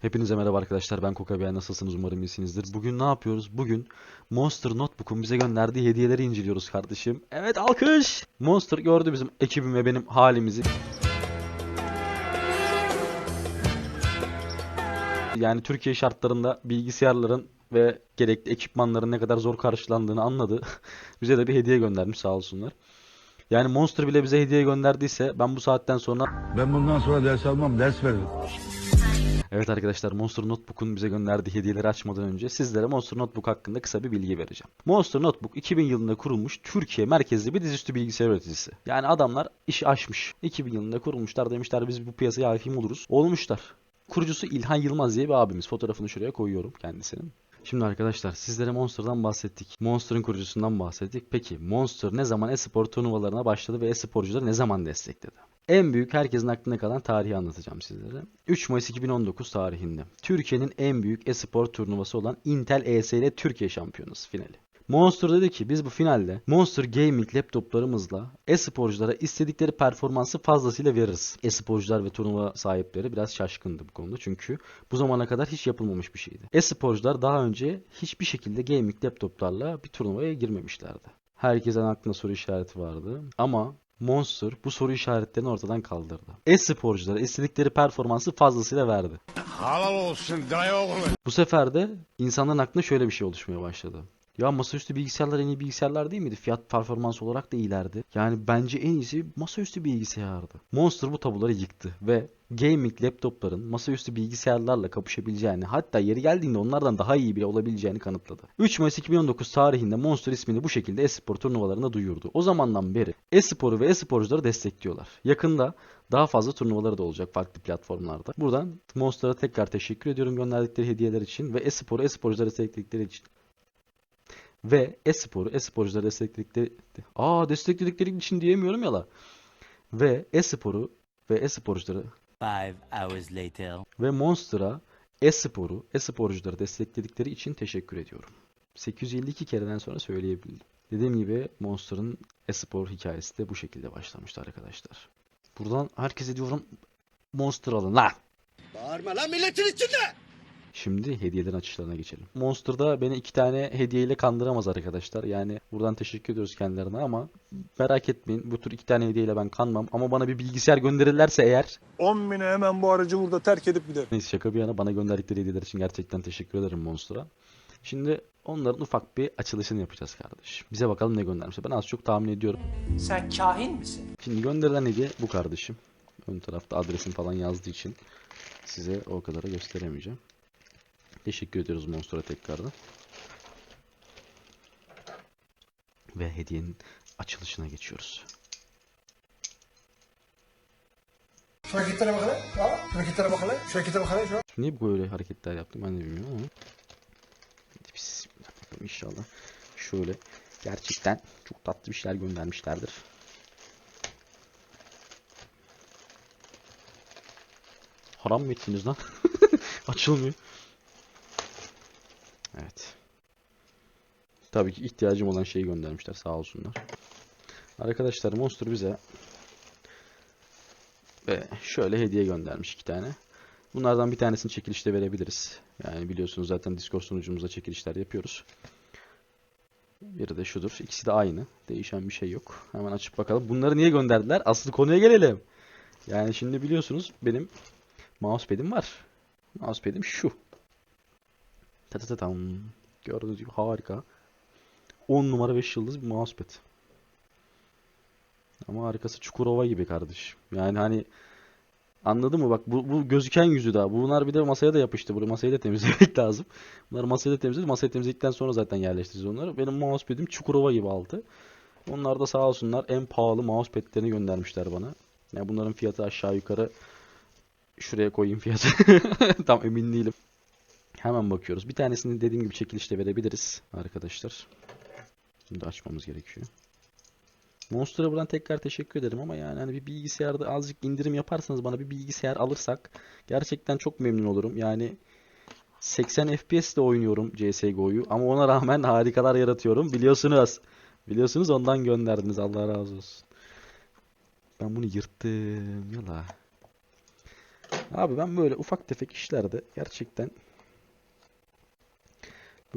Hepinize merhaba arkadaşlar ben Kokabiyen nasılsınız umarım iyisinizdir. Bugün ne yapıyoruz? Bugün Monster Notebook'un bize gönderdiği hediyeleri inceliyoruz kardeşim. Evet alkış! Monster gördü bizim ekibim ve benim halimizi. Yani Türkiye şartlarında bilgisayarların ve gerekli ekipmanların ne kadar zor karşılandığını anladı. bize de bir hediye göndermiş sağ olsunlar. Yani Monster bile bize hediye gönderdiyse ben bu saatten sonra Ben bundan sonra ders almam, ders veririm. Evet arkadaşlar Monster Notebook'un bize gönderdiği hediyeleri açmadan önce sizlere Monster Notebook hakkında kısa bir bilgi vereceğim. Monster Notebook 2000 yılında kurulmuş Türkiye merkezli bir dizüstü bilgisayar üreticisi. Yani adamlar işi aşmış. 2000 yılında kurulmuşlar demişler biz bu piyasaya hakim oluruz. Olmuşlar. Kurucusu İlhan Yılmaz diye bir abimiz. Fotoğrafını şuraya koyuyorum kendisinin. Şimdi arkadaşlar sizlere Monster'dan bahsettik. Monster'ın kurucusundan bahsettik. Peki Monster ne zaman e-spor turnuvalarına başladı ve e-sporcuları ne zaman destekledi? En büyük herkesin aklında kalan tarihi anlatacağım sizlere. 3 Mayıs 2019 tarihinde Türkiye'nin en büyük e-spor turnuvası olan Intel ESL Türkiye Şampiyonası finali. Monster dedi ki biz bu finalde Monster Gaming laptoplarımızla e-sporculara istedikleri performansı fazlasıyla veririz. E-sporcular ve turnuva sahipleri biraz şaşkındı bu konuda çünkü bu zamana kadar hiç yapılmamış bir şeydi. E-sporcular daha önce hiçbir şekilde gaming laptoplarla bir turnuvaya girmemişlerdi. Herkesin aklında soru işareti vardı ama Monster bu soru işaretlerini ortadan kaldırdı. E-sporculara istedikleri performansı fazlasıyla verdi. Halal olsun dayı oğlu. Bu sefer de insanların aklına şöyle bir şey oluşmaya başladı. Ya masaüstü bilgisayarlar en iyi bilgisayarlar değil miydi? Fiyat performans olarak da iyilerdi. Yani bence en iyisi masaüstü bilgisayardı. Monster bu tabuları yıktı ve gaming laptopların masaüstü bilgisayarlarla kapışabileceğini hatta yeri geldiğinde onlardan daha iyi bile olabileceğini kanıtladı. 3 Mayıs 2019 tarihinde Monster ismini bu şekilde e-spor turnuvalarında duyurdu. O zamandan beri e-sporu ve e-sporcuları destekliyorlar. Yakında daha fazla turnuvaları da olacak farklı platformlarda. Buradan Monster'a tekrar teşekkür ediyorum gönderdikleri hediyeler için ve e-sporu e-sporcuları destekledikleri için. Ve e-sporu e-sporcuları destekledikleri... Aa destekledikleri için diyemiyorum ya la. Ve e-sporu ve e-sporcuları Five hours later. ve Monster'a e-sporu, e-sporcuları destekledikleri için teşekkür ediyorum. 852 kereden sonra söyleyebildim. Dediğim gibi Monster'ın e-spor hikayesi de bu şekilde başlamıştı arkadaşlar. Buradan herkese diyorum Monster alın lan. Bağırma lan milletin içinde! Şimdi hediyelerin açışlarına geçelim. Monster'da beni iki tane hediyeyle kandıramaz arkadaşlar. Yani buradan teşekkür ediyoruz kendilerine ama merak etmeyin bu tür iki tane hediyeyle ben kanmam. Ama bana bir bilgisayar gönderirlerse eğer 10 bine hemen bu aracı burada terk edip giderim. Neyse şaka bir yana bana gönderdikleri hediyeler için gerçekten teşekkür ederim Monster'a. Şimdi onların ufak bir açılışını yapacağız kardeşim. Bize bakalım ne göndermişler. Ben az çok tahmin ediyorum. Sen kahin misin? Şimdi gönderilen hediye bu kardeşim. Ön tarafta adresim falan yazdığı için size o kadarı gösteremeyeceğim. Teşekkür ediyoruz Monster'a tekrardan. Ve hediyenin açılışına geçiyoruz. Şu hareketlere bak hele. Ha? Şu hareketlere bak hele. Şu hareketlere bak hele. Şu. Niye böyle hareketler yaptım ben de bilmiyorum ama. Bismillah bakalım inşallah. Şöyle gerçekten çok tatlı bir şeyler göndermişlerdir. Haram mı ettiniz lan? Açılmıyor. Evet. Tabii ki ihtiyacım olan şeyi göndermişler sağ olsunlar. Arkadaşlar Monster bize ve şöyle hediye göndermiş iki tane. Bunlardan bir tanesini çekilişte verebiliriz. Yani biliyorsunuz zaten Discord sunucumuzda çekilişler yapıyoruz. Biri de şudur. İkisi de aynı. Değişen bir şey yok. Hemen açıp bakalım. Bunları niye gönderdiler? Asıl konuya gelelim. Yani şimdi biliyorsunuz benim mousepad'im var. Mousepad'im şu. Tatatatam. Gördüğünüz gibi harika. 10 numara 5 yıldız bir mousepad. Ama arkası Çukurova gibi kardeş. Yani hani Anladın mı? Bak bu, bu gözüken yüzü daha. Bunlar bir de masaya da yapıştı. Burayı masayı da temizlemek lazım. Bunları masayı da temizledik. Masayı temizledikten sonra zaten yerleştireceğiz onları. Benim mousepad'im Çukurova gibi altı. Onlar da sağ olsunlar en pahalı mousepad'lerini göndermişler bana. Yani bunların fiyatı aşağı yukarı şuraya koyayım fiyatı. Tam emin değilim. Hemen bakıyoruz. Bir tanesini dediğim gibi çekilişte verebiliriz arkadaşlar. Şimdi açmamız gerekiyor. Monster'a buradan tekrar teşekkür ederim ama yani hani bir bilgisayarda azıcık indirim yaparsanız bana bir bilgisayar alırsak gerçekten çok memnun olurum. Yani 80 FPS ile oynuyorum CSGO'yu ama ona rağmen harikalar yaratıyorum biliyorsunuz. Biliyorsunuz ondan gönderdiniz Allah razı olsun. Ben bunu yırttım yala. Abi ben böyle ufak tefek işlerde gerçekten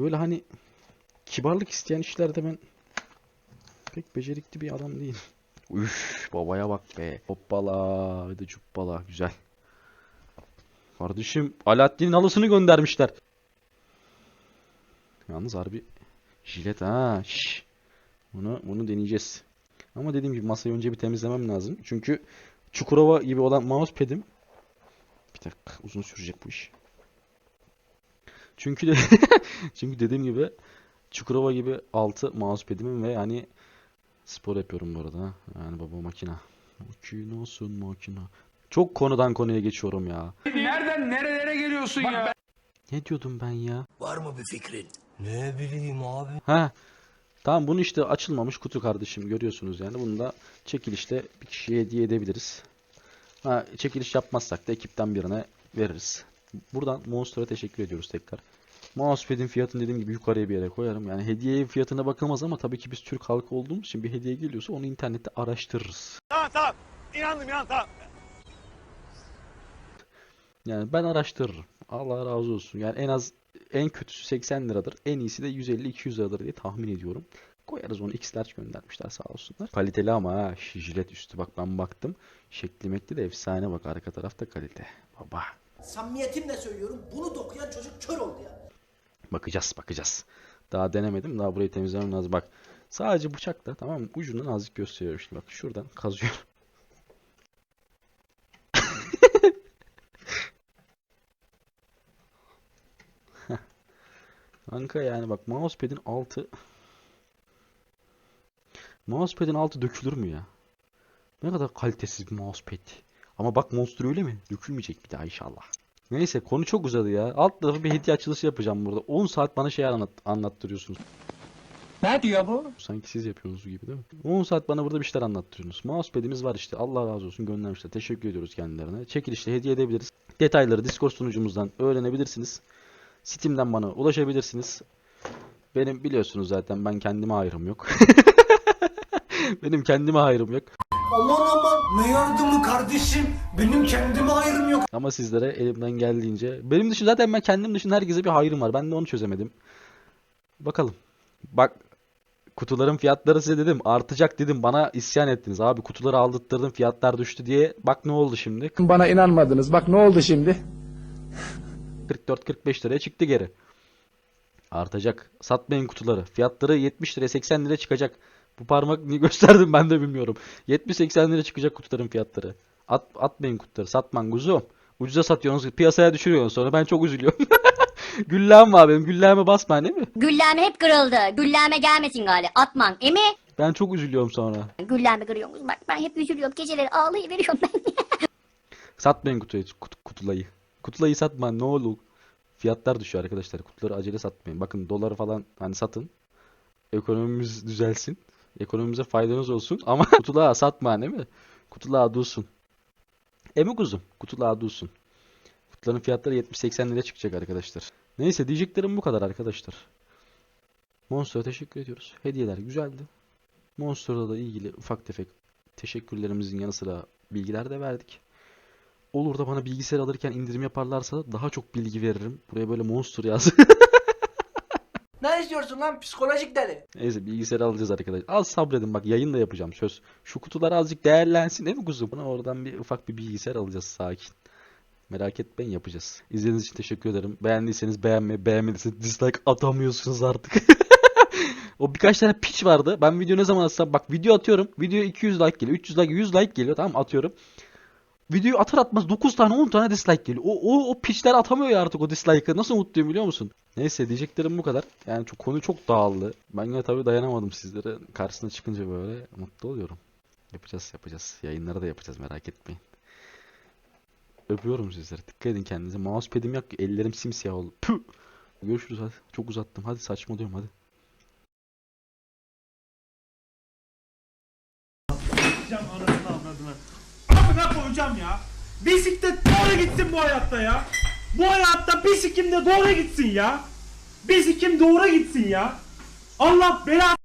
böyle hani kibarlık isteyen işlerde ben pek becerikli bir adam değilim. Üf babaya bak be. Hoppala bir de cuppala güzel. Kardeşim Alaaddin'in halısını göndermişler. Yalnız harbi jilet ha. Şş. Bunu bunu deneyeceğiz. Ama dediğim gibi masayı önce bir temizlemem lazım. Çünkü Çukurova gibi olan mousepad'im bir dakika uzun sürecek bu iş. Çünkü de çünkü dediğim gibi Çukurova gibi altı mousepad'imin ve yani spor yapıyorum bu arada. Yani baba makina. Makinasın makina. Çok konudan konuya geçiyorum ya. Nereden nerelere geliyorsun ya? Ne diyordum ben ya? Var mı bir fikrin? Ne bileyim abi. Ha. Tamam bunu işte açılmamış kutu kardeşim görüyorsunuz yani. Bunu da çekilişte bir kişiye hediye edebiliriz. Ha, çekiliş yapmazsak da ekipten birine veririz. Buradan Monster'a teşekkür ediyoruz tekrar. Mousepad'in fiyatını dediğim gibi yukarıya bir yere koyarım. Yani hediye fiyatına bakılmaz ama tabii ki biz Türk halkı olduğumuz için bir hediye geliyorsa onu internette araştırırız. Yani ben araştırırım. Allah razı olsun. Yani en az en kötüsü 80 liradır. En iyisi de 150-200 liradır diye tahmin ediyorum. Koyarız onu X göndermişler sağ olsunlar. Kaliteli ama ha. Jilet üstü bak ben baktım. Şekli mekli de efsane bak arka tarafta kalite. Baba. Samimiyetimle söylüyorum bunu dokuyan çocuk kör oldu ya. Bakacağız bakacağız. Daha denemedim. Daha burayı temizlemem lazım. Bak sadece bıçakla tamam mı? Ucundan azıcık gösteriyorum şimdi. Bak şuradan kazıyorum. Kanka yani bak mousepad'in altı Mousepad'in altı dökülür mü ya? Ne kadar kalitesiz bir mousepad. Ama bak monster öyle mi? Dökülmeyecek bir daha inşallah. Neyse konu çok uzadı ya. Alt tarafı bir hediye açılışı yapacağım burada. 10 saat bana şey anlat anlattırıyorsunuz. Ne diyor bu? Sanki siz yapıyorsunuz gibi değil mi? 10 saat bana burada bir şeyler anlattırıyorsunuz. Mousepad'imiz var işte. Allah razı olsun göndermişler. Teşekkür ediyoruz kendilerine. Çekilişte hediye edebiliriz. Detayları Discord sunucumuzdan öğrenebilirsiniz. Steam'den bana ulaşabilirsiniz. Benim biliyorsunuz zaten ben kendime ayrım yok. Benim kendime ayrım yok. Aman aman ne yardımı kardeşim. Benim kendime ayrım yok. Ama sizlere elimden geldiğince. Benim dışında zaten ben kendim dışında herkese bir hayrım var. Ben de onu çözemedim. Bakalım. Bak kutuların fiyatları size dedim artacak dedim bana isyan ettiniz abi kutuları aldırttırdım fiyatlar düştü diye bak ne oldu şimdi Bana inanmadınız. Bak ne oldu şimdi? 44-45 liraya çıktı geri artacak satmayın kutuları fiyatları 70 liraya 80 liraya çıkacak bu parmak niye gösterdim ben de bilmiyorum 70-80 liraya çıkacak kutuların fiyatları At, atmayın kutuları satman kuzum ucuza satıyorsunuz piyasaya düşürüyorsunuz sonra ben çok üzülüyorum Güllem var benim gülleme basma değil mi? Gülleme hep kırıldı. Gülleme gelmesin gali. Atman. Emi? Ben çok üzülüyorum sonra. Gülleme kırıyorsunuz. Bak ben hep üzülüyorum. Geceleri ağlayıveriyorum ben. Satmayın kutuyu, kut, kutulayı. Kutulayı satmayın ne olur. Fiyatlar düşüyor arkadaşlar. Kutuları acele satmayın. Bakın doları falan hani satın. Ekonomimiz düzelsin. Ekonomimize faydanız olsun. Ama kutulağı satmayın değil mi? Kutulağı dursun. Emi kuzum. Kutulağı dursun. Kutuların fiyatları 70-80 liraya çıkacak arkadaşlar. Neyse diyeceklerim bu kadar arkadaşlar. Monster'a teşekkür ediyoruz. Hediyeler güzeldi. Monster'la da ilgili ufak tefek teşekkürlerimizin yanı sıra bilgiler de verdik. Olur da bana bilgisayar alırken indirim yaparlarsa daha çok bilgi veririm. Buraya böyle monster yaz. Ne istiyorsun lan psikolojik deli? Neyse bilgisayar alacağız arkadaşlar. Az sabredin bak yayın da yapacağım söz. Şu kutular azıcık değerlensin değil mi kuzum? Buna oradan bir ufak bir bilgisayar alacağız sakin. Merak etmeyin yapacağız. İzlediğiniz için teşekkür ederim. Beğendiyseniz beğenmeyi, beğenmediyseniz dislike atamıyorsunuz artık. o birkaç tane piç vardı. Ben video ne zaman atsam bak video atıyorum. Video 200 like geliyor, 300 like, 100 like geliyor tamam atıyorum. Videoyu atar atmaz 9 tane 10 tane dislike geliyor. O, o, o piçler atamıyor ya artık o dislike'ı. Nasıl mutluyum biliyor musun? Neyse diyeceklerim bu kadar. Yani çok konu çok dağıldı. Ben yine tabii dayanamadım sizlere. Karşısına çıkınca böyle mutlu oluyorum. Yapacağız yapacağız. Yayınları da yapacağız merak etmeyin. Öpüyorum sizleri. Dikkat edin kendinize. Mousepad'im yok. Ellerim simsiyah oldu. Püh. Görüşürüz hadi. Çok uzattım. Hadi saçmalıyorum hadi. Bisiklet doğru gitsin bu hayatta ya. Bu hayatta bisiklim de doğru gitsin ya. Bisikim doğru gitsin ya. Allah belanı